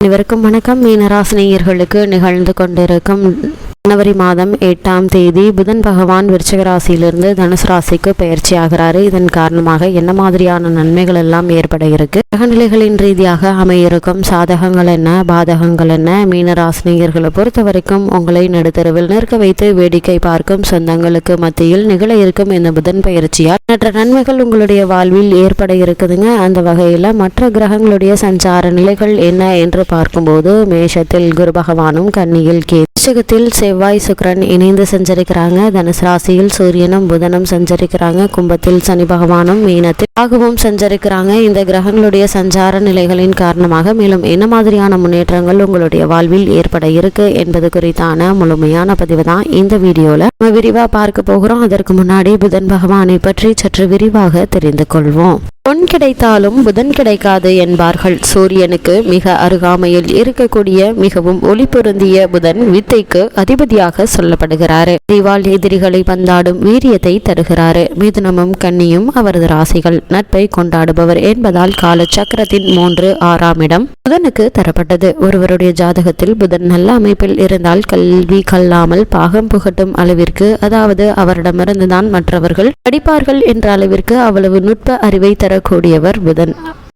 அனைவருக்கும் வணக்கம். மீனராசினியர்களுக்கு நிகழ்ந்து கொண்டிருக்கும் ஜனவரி மாதம் எட்டாம் தேதி புதன் பகவான் விருச்சிக ராசியிலிருந்து தனுசு ராசிக்கு பயிற்சி ஆகிறாரு இதன் காரணமாக என்ன மாதிரியான நன்மைகள் எல்லாம் ஏற்பட இருக்கு? கிரகநிலைகளின் ரீதியாக அமையிருக்கும் சாதகங்கள் என்ன பாதகங்கள் என்ன? மீனராசினியர்களை பொறுத்த வரைக்கும் உங்களை நடுத்தருவில் நிற்க வைத்து வேடிக்கை பார்க்கும் சொந்தங்களுக்கு மத்தியில் நிகழ இருக்கும் இந்த புதன் பயிற்சியால் மற்ற நன்மைகள் உங்களுடைய வாழ்வில் ஏற்பட இருக்குதுங்க. அந்த வகையில் மற்ற கிரகங்களுடைய சஞ்சார நிலைகள் என்ன என்று பார்க்கும்போது மேஷத்தில் குரு பகவானும் கன்னியில் கே ரிஷகத்தில் செவ்வாய் சுக்கரன் இணைந்து சஞ்சரிக்கிறாங்க. தனுசு ராசியில் சூரியனும் புதனும் சஞ்சரிக்கிறாங்க. கும்பத்தில் சனி பகவானும் மீனத்தில் ராகுவும் சஞ்சரிக்கிறாங்க. இந்த கிரகங்களுடைய சஞ்சார நிலைகளின் காரணமாக மேலும் என்ன மாதிரியான முன்னேற்றங்கள் உங்களுடைய வாழ்வில் ஏற்பட இருக்கு என்பது குறித்தான முழுமையான பதிவு தான் இந்த வீடியோல நம்ம விரிவா பார்க்க போகிறோம். அதற்கு முன்னாடி புதன் பகவானை பற்றி சற்று விரிவாக தெரிந்து கொள்வோம். பொன் கிடைத்தாலும் புதன் கிடைக்காது என்பார்கள். சூரியனுக்கு மிக அருகாமையில் இருக்கக்கூடிய மிகவும் ஒளி பொருந்திய புதன் வித்தைக்கு அதிபதியாக சொல்லப்படுகிறாரு. திவால் எதிரிகளை பந்தாடும் வீரியத்தை தருகிறாரு. மிதுனமும் கன்னியும் அவரது ராசிகள். நட்பை கொண்டாடுபவர் என்பதால் கால சக்கரத்தின் மூன்று ஆறாம் இடம் புதனுக்கு தரப்பட்டது. ஒருவருடைய ஜாதகத்தில் புதன் நல்ல அமைப்பில் இருந்தால் கல்வி கல்லாமல் பாகம் புகட்டும் அளவிற்கு அதாவது அவரிடமிருந்துதான் மற்றவர்கள் படிப்பார்கள் என்ற அளவிற்கு அவ்வளவு நுட்ப அறிவை தர தரக்கூடியவர் புதன்.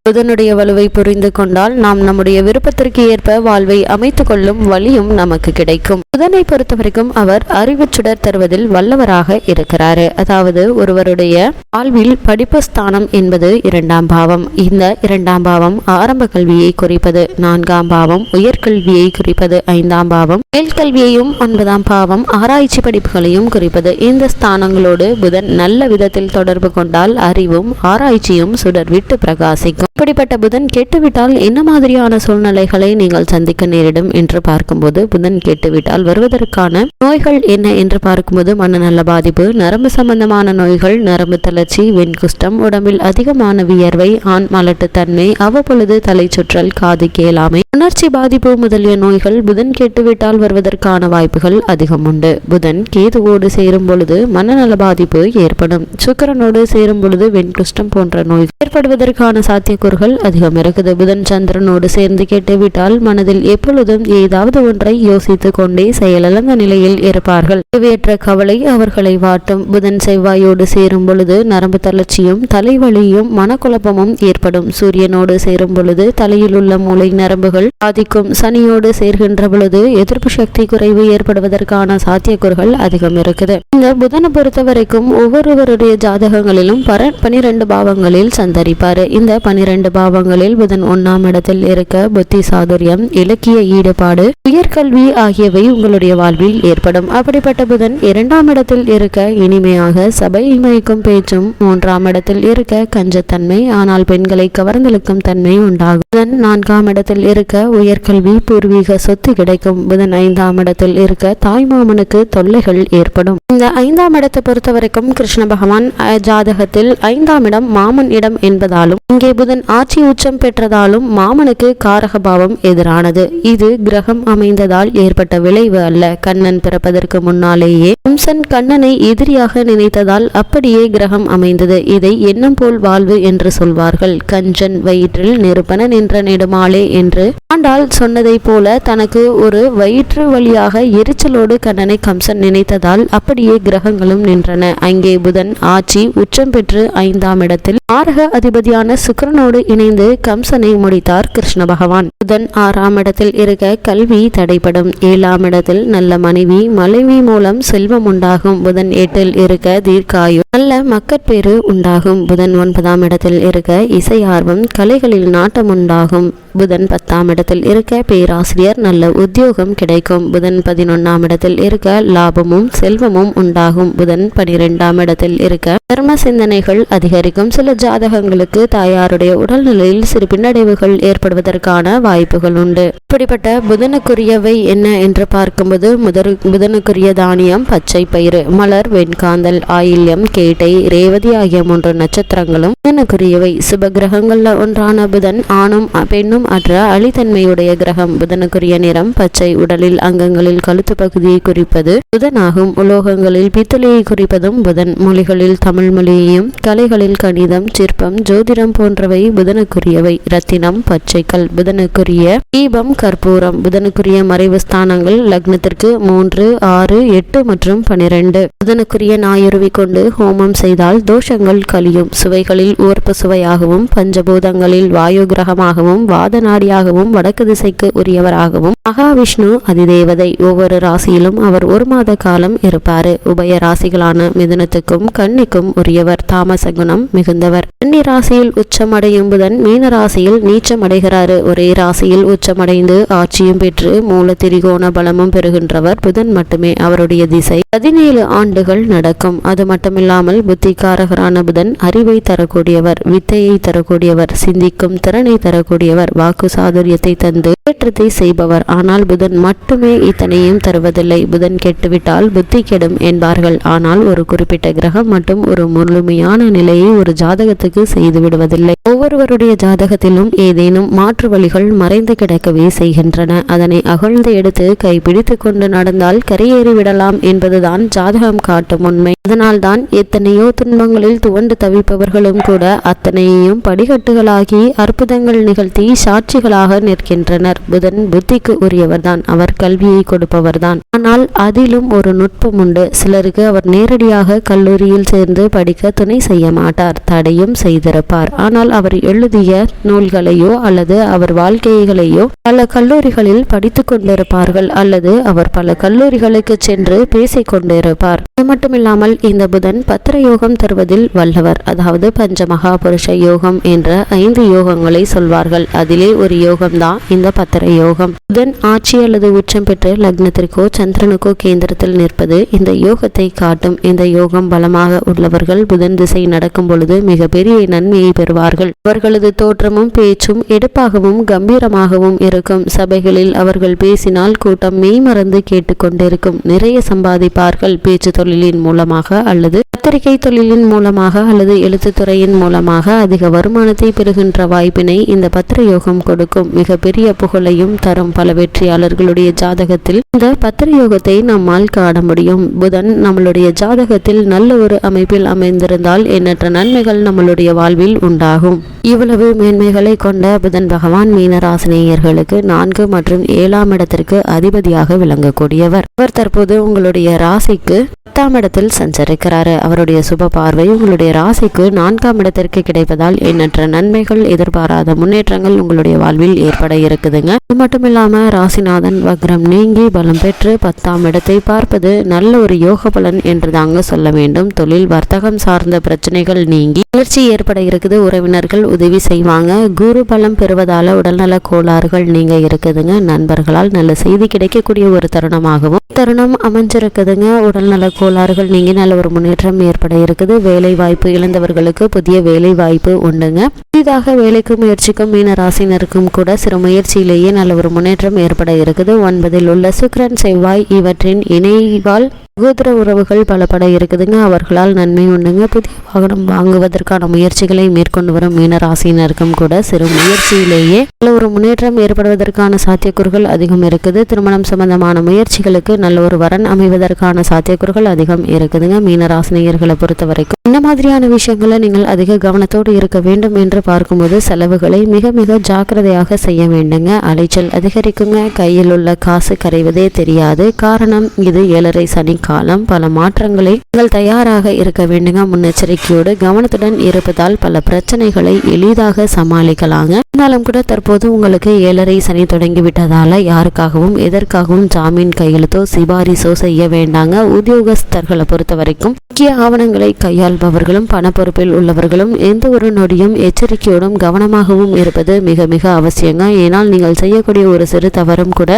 புதனுடைய வலுவை புரிந்து கொண்டால் நாம் நம்முடைய விருப்பத்திற்கு ஏற்ப வாழ்வை அமைத்துக் கொள்ளும் வழியும் நமக்கு கிடைக்கும். புதனை பொறுத்த வரைக்கும் அவர் அறிவு சுடர் தருவதில் வல்லவராக இருக்கிறாரு. அதாவது ஒருவருடைய வாழ்வில் படிப்பு ஸ்தானம் என்பது இரண்டாம் பாவம். இந்த இரண்டாம் பாவம் ஆரம்ப கல்வியை குறிப்பது. நான்காம் பாவம் உயர்கல்வியை குறிப்பது. ஐந்தாம் பாவம் மேல்கல்வியையும் ஒன்பதாம் பாவம் ஆராய்ச்சி படிப்புகளையும் குறிப்பது. இந்த ஸ்தானங்களோடு புதன் நல்ல விதத்தில் தொடர்பு கொண்டால் அறிவும் ஆராய்ச்சியும் சுடர் விட்டு பிரகாசிக்கும். இப்படிப்பட்ட புதன் கெட்டுவிட்டால் என்ன மாதிரியான சூழ்நிலைகளை நீங்கள் சந்திக்க நேரிடும் என்று பார்க்கும்போது புதன் கெட்டுவிட்டால் வருவதற்கான நோய்கள் என்ன என்று பார்க்கும்போது மனநல பாதிப்பு நரம்பு சம்பந்தமான நோய்கள் நரம்பு தளர்ச்சி வெண்குஷ்டம் உடம்பில் அதிகமான வியர்வை ஆண் மலட்டுத்தன்மை அவ்வப்பொழுது தலை சுற்றல் காது கேளாமை உணர்ச்சி பாதிப்பு முதலிய நோய்கள் புதன் கெட்டுவிட்டால் வருவதற்கான வாய்ப்புகள் அதிகம் உண்டு. புதன் கேதுவோடு சேரும் பொழுது மனநல பாதிப்பு ஏற்படும். சுக்கிரனோடு சேரும் பொழுது வெண்குஷ்டம் போன்ற நோய் ஏற்படுவதற்கான சாத்தியக்கூறுகள் அதிகம் இருக்குது. புதன் சந்திரனோடு சேர்ந்து கேட்டுவிட்டால் மனதில் எப்பொழுதும் ஏதாவது ஒன்றை யோசித்துக் கொண்டே செயலிழந்த நிலையில் இருப்பார்கள். தேவையற்ற கவலை அவர்களை வாட்டும். புதன் செவ்வாயோடு சேரும் பொழுது நரம்பு தளர்ச்சியும் தலைவலியும் மனக்குழப்பமும் ஏற்படும். சூரியனோடு சேரும் பொழுது தலையில் உள்ள மூளை நரம்புகள் பாதிக்கும். சனியோடு சேர்கின்ற பொழுது எதிர்ப்பு சக்தி குறைவு ஏற்படுவதற்கான சாத்தியக்கூறுகள் அதிகம் இருக்குது. இந்த புதனை பொறுத்த வரைக்கும் ஒவ்வொருவருடைய ஜாதகங்களிலும் பர பனிரெண்டு பாவங்களில் சந்தரிப்பார். இந்த பனிரெண்டு இரண்டு பாவங்களில் புதன் ஒன்னாம் இடத்தில் இருக்க புத்தி சாதுரியம் இலக்கிய ஈடுபாடு உயர்கல்வி ஆகியவை உங்களுடைய வாழ்வில் ஏற்படும். அப்படிப்பட்ட புதன் இரண்டாம் இடத்தில் இருக்க இனிமையாக சபை மயக்கும் பேச்சும் மூன்றாம் இடத்தில் இருக்க கஞ்சத்தன்மை ஆனால் பெண்களை கவர்ந்தெழுக்கும் தன்மை உண்டாகும். புதன் நான்காம் இடத்தில் இருக்க உயர்கல்வி பூர்வீக சொத்து கிடைக்கும். புதன் ஐந்தாம் இடத்தில் இருக்க தாய்மாமனுக்கு தொல்லைகள் ஏற்படும். இந்த ஐந்தாம் இடத்தை பொறுத்தவரைக்கும் கிருஷ்ண பகவான் ஜாதகத்தில் ஐந்தாம் இடம் மாமன் இடம் என்பதாலும் இங்கே புதன் ஆட்சி உச்சம் பெற்றதாலும் மாமனுக்கு காரகபாவம் எதிரானது. இது கிரகம் அமைந்ததால் ஏற்பட்ட விளைவு அல்ல. கண்ணன் பிறப்பதற்கு முன்னாலேயே கம்சன் கண்ணனை எதிரியாக நினைத்ததால் அப்படியே கிரகம் அமைந்தது. இதை எண்ணம் போல் வாழ்வு என்று சொல்வார்கள். கஞ்சன் வயிற்றில் நெருப்பன நின்ற நெடுமாளே என்று ஆண்டாள் சொன்னதைப் போல தனக்கு ஒரு வயிற்று வழியாக எரிச்சலோடு கண்ணனை கம்சன் நினைத்ததால் அப்படியே கிரகங்களும் நின்றன. அங்கே புதன் ஆட்சி உச்சம் பெற்று ஐந்தாம் இடத்தில் ஆரக அதிபதியான சுக்கிரனோடு இணைந்து கம்சனை முடித்தார் கிருஷ்ண பகவான். புதன் ஆறாம் இடத்தில் இருக்க கல்வி தடைப்படும் ஏழாம் இடத்தில் நல்ல மனைவி மனைவி மூலம் செல்வம் உண்டாகும். புதன் எட்டில் இருக்க தீர்க்காயு நல்ல மக்கட்பேறு உண்டாகும். புதன் ஒன்பதாம் இடத்தில் இருக்க இசை ஆர்வம் கலைகளில் நாட்டம் உண்டாகும். புதன் பத்தாம் இடத்தில் இருக்க பேராசிரியர் நல்ல உத்தியோகம் கிடைக்கும். புதன் பதினொன்னாம் இடத்தில் இருக்க லாபமும் செல்வமும் உண்டாகும். புதன் பனிரெண்டாம் இடத்தில் இருக்க தர்ம சிந்தனைகள் அதிகரிக்கும். சில ஜாதகங்களுக்கு தாயாருடைய உடல்நிலையில் சிறு பின்னடைவுகள் ஏற்படுவதற்கான வாய்ப்புகள் உண்டு. இப்படிப்பட்ட புதனுக்குரியவை என்ன என்று பார்க்கும்போது முதல் புதனுக்குரிய தானியம் பச்சை பயிறு மலர் வெண்காந்தல் ஆயில்யம் கேட்டை ரேவதி ஆகிய மூன்று நட்சத்திரங்களும் புதனுக்குரியவை. சுபகிரகங்களில் ஒன்றான புதன் ஆணும் பெண்ணும் அழியும் அற்ற அழித்தன்மையுடைய கிரகம் புதனுக்குரிய நிறம் பச்சை உடலில் அங்கங்களில் கழுத்து பகுதியை குறிப்பது புதனாகும். உலோகங்களில் பித்தளையை குறிப்பதும் புதன். மொழிகளில் தமிழ் மொழியையும் கலைகளில் கணிதம் சிற்பம் ஜோதிடம் போன்றவை புதனுக்குரியவை. ரத்தினம் பச்சைக்கல் புதனுக்குரிய தீபம் கற்பூரம் புதனுக்குரிய மறைவு ஸ்தானங்கள் லக்னத்திற்கு மூன்று ஆறு எட்டு மற்றும் பனிரெண்டு. புதனுக்குரிய நாயுருவி கொண்டு ஹோமம் செய்தால் தோஷங்கள் கழியும். சுவைகளில் ஓர்ப்பு சுவையாகவும் பஞ்சபூதங்களில் வாயு கிரகமாகவும் வாத பாதநாடியாகவும் வடக்கு திசைக்கு உரியவராகவும் மகாவிஷ்ணு அதிதேவதை. ஒவ்வொரு ராசியிலும் அவர் ஒரு மாத காலம் இருப்பாரு. உபய ராசிகளான மிதுனத்துக்கும் கன்னிக்கும் உரியவர் தாமச குணம் மிகுந்தவர். கன்னி ராசியில் உச்சமடையும் புதன் மீன ராசியில் நீச்சம் அடைகிறாரு ஒரே ராசியில் உச்சமடைந்து ஆட்சியும் பெற்று மூல திரிகோண பலமும் பெறுகின்றவர். புதன் மட்டுமே அவருடைய திசை. பதினேழு ஆண்டுகள் நடக்கும். அது மட்டுமில்லாமல் புத்திகாரகரான புதன் அறிவை தரக்கூடியவர் வித்தையை தரக்கூடியவர் சிந்திக்கும் திறனை தரக்கூடியவர் வாக்கு சாதுரியத்தை தந்து ஏற்றத்தை செய்பவர். ஆனால் புதன் மட்டுமே இத்தனையும் தருவதில்லை. புதன் கெட்டுவிட்டால் புத்தி கெடும் என்பார்கள். ஆனால் ஒரு குறிப்பிட்ட கிரகம் மட்டும் ஒரு முழுமையான நிலையை ஒரு ஜாதகத்துக்கு செய்து விடுவதில்லை. ஒவ்வொருவருடைய ஜாதகத்திலும் ஏதேனும் மாற்று வழிகள் மறைந்து கிடக்கவே செய்கின்றன. அதனை அகழ்ந்து எடுத்து கைப்பிடித்து கொண்டு நடந்தால் கரையேறி விடலாம் என்பதுதான் ஜாதகம் காட்டும் உண்மை. அதனால்தான் எத்தனையோ துன்பங்களில் துவண்டு தவிப்பவர்களும் கூட அத்தனையையும் படிகட்டுகளாகி அற்புதங்கள் நிகழ்த்தி சாட்சிகளாக நிற்கின்றனர். புதன் புத்திக்கு உரியவர்தான். அவர் கல்வியை கொடுப்பவர்தான். ஆனால் அதிலும் ஒரு நுட்பம் உண்டு. சிலருக்கு அவர் நேரடியாக கல்லூரியில் சேர்ந்து படிக்க துணை செய்ய மாட்டார். தடையும் செய்திருப்பார். ஆனால் அவர் எழுதிய நூல்களையோ அல்லது அவர் வாழ்க்கைகளையோ பல கல்லூரிகளில் படித்து கொண்டிருப்பார்கள். அல்லது அவர் பல கல்லூரிகளுக்கு சென்று பேசிக் கொண்டிருப்பார். அது மட்டுமில்லாமல் இந்த புதன் பத்திர யோகம் தருவதில் வல்லவர். அதாவது பஞ்ச மகாபுருஷ யோகம் என்ற ஐந்து யோகங்களை சொல்வார்கள். அதில் வகையில் ஒரு யோகம் தான் இந்த பத்திர யோகம். புதன் ஆட்சி அல்லது உச்சம் பெற்று லக்னத்திற்கோ சந்திரனுக்கோ கேந்திரத்தில் நிற்பது இந்த யோகத்தை காட்டும். இந்த யோகம் பலமாக உள்ளவர்கள் புதன் திசை நடக்கும் பொழுது மிகப்பெரிய நன்மையை பெறுவார்கள். அவர்களது தோற்றமும் பேச்சும் எடுப்பாகவும் கம்பீரமாகவும் இருக்கும். சபைகளில் அவர்கள் பேசினால் கூட்டம் மெய்மறந்து கேட்டுக்கொண்டிருக்கும். நிறைய சம்பாதிப்பார்கள் பேச்சு தொழிலின் மூலமாக அல்லது பத்திரிகை தொழிலின் மூலமாக அல்லது எழுத்துத்துறையின் மூலமாக அதிக வருமானத்தை பெறுகின்ற வாய்ப்பினை இந்த பத்திர யோகம் கொடுக்கும் மிகப்பெரிய புகழையும் தரும் பல வெற்றியாளர்களுடைய ஜாதகத்தில் இந்த பத்திர யோகத்தை நம்மால் காண முடியும். புதன் நம்மளுடைய ஜாதகத்தில் நல்ல ஒரு அமைப்பில் அமைந்திருந்தால் எண்ணற்ற நன்மைகள் நம்மளுடைய வாழ்வில் உண்டாகும். இவ்வளவு மேன்மைகளை கொண்ட புதன் பகவான் மீனராசினியர்களுக்கு நான்கு மற்றும் ஏழாம் இடத்திற்கு அதிபதியாக விளங்கக்கூடியவர். அவர் தற்போது உங்களுடைய ராசிக்கு பத்தாம் இடத்தில் சஞ்சரிக்கிறாரு. அவருடைய சுப பார்வை உங்களுடைய ராசிக்கு நான்காம் இடத்திற்கு கிடைப்பதால் எண்ணற்ற நன்மைகள் எதிர்பாராத முன்னேற்றங்கள் உங்களுடைய உங்களுடைய வாழ்வில் ஏற்பட இருக்குதுங்க. அது மட்டும் இல்லாம ராசிநாதன் வக்ரம் நீங்கி பலம் பெற்று பத்தாம் இடத்தை பார்ப்பது நல்ல ஒரு யோக பலன் என்று தாங்க சொல்ல வேண்டும். தொழில் வர்த்தகம் சார்ந்த பிரச்சனைகள் நீங்கி வளர்ச்சி ஏற்பட இருக்குது. உறவினர்கள் உதவி செய்வாங்க. குரு பலம் பெறுவதால உடல்நல கோளாறுகள் நீங்க இருக்குதுங்க. நண்பர்களால் நல்ல செய்தி கிடைக்கக்கூடிய ஒரு தருணமாகவும் தருணம் அமைஞ்சிருக்குதுங்க. உடல்நல கோளாறுகள் நீங்கி நல்ல ஒரு முன்னேற்றம் ஏற்பட இருக்குது. வேலை வாய்ப்பு இழந்தவர்களுக்கு புதிய வேலை வாய்ப்பு உண்டுங்க. புதிதாக வேலைக்கு முயற்சிக்கும் மீன ராசி ராசினருக்கும் கூட சிறு முயற்சியிலேயே நல்ல ஒரு முன்னேற்றம் ஏற்பட இருக்குது. ஒன்பதில் உள்ள சுக்ரன் செவ்வாய் இவற்றின் இணைவால் சகோதர உறவுகள் பலப்பட இருக்குதுங்க. அவர்களால் நன்மை உண்டுங்க. புதிய வாகனம் வாங்குவதற்கான முயற்சிகளை மேற்கொண்டு வரும் மீனராசினருக்கும் கூட சிறு முயற்சியிலேயே நல்ல ஒரு முன்னேற்றம் ஏற்படுவதற்கான சாத்தியக்கூறுகள் அதிகம் இருக்குது. திருமணம் சம்பந்தமான முயற்சிகளுக்கு நல்ல ஒரு வரன் அமைவதற்கான சாத்தியக்கூறுகள் அதிகம் இருக்குதுங்க. மீனராசினியர்களை பொறுத்த வரைக்கும் இந்த மாதிரியான விஷயங்களை நீங்கள் அதிக கவனத்தோடு இருக்க வேண்டும் என்று பார்க்கும்போது செலவுகளை மிக மிக ஜாக்கிரதையாக செய்ய வேண்டுங்க. அலைச்சல் அதிகரிக்குங்க. கையில் உள்ள காசு கரைவதே தெரியாது. காரணம் இது ஏழரை சனி காலம். பல மாற்றங்களை நீங்கள் தயாராக இருக்க வேண்டுங்க. முன்னெச்சரிக்கையோடு கவனத்துடன் இருப்பதால் பல பிரச்சனைகளை எளிதாக சமாளிக்கலாங்க. இருந்தாலும் கூட தற்போது உங்களுக்கு ஏழரை சனி தொடங்கி விட்டதால யாருக்காகவும் எதற்காகவும் ஜாமீன் கையெழுத்தோ சிபாரிசோ செய்ய வேண்டாங்க. உத்தியோகஸ்தர்களை பொறுத்த வரைக்கும் முக்கிய ஆவணங்களை கையாள்பவர்களும் பண பொறுப்பில் உள்ளவர்களும் எந்த ஒரு நொடியும் எச்சரிக்கையோடும் கவனமாகவும் இருப்பது மிக மிக அவசியங்க. ஏனால் நீங்கள் செய்யக்கூடிய ஒரு சிறு தவறும் கூட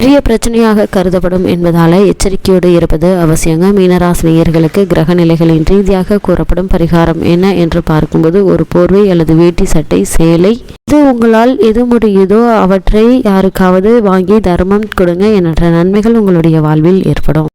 பெரிய பிரச்சனையாக கருதப்படும் என்பதால் எச்சரிக்கையோடு இருப்பது அவசியங்க. மீனராசினியர்களுக்கு கிரக நிலைகளின் ரீதியாக கூறப்படும் பரிகாரம் என்ன என்று பார்க்கும்போது ஒரு போர்வை அல்லது வேட்டி சட்டை சேலை இது உங்களால் எது முடியுதோ அவற்றை யாருக்காவது வாங்கி தர்மம் கொடுங்க என்ற நன்மைகள் உங்களுடைய வாழ்வில் ஏற்படும்.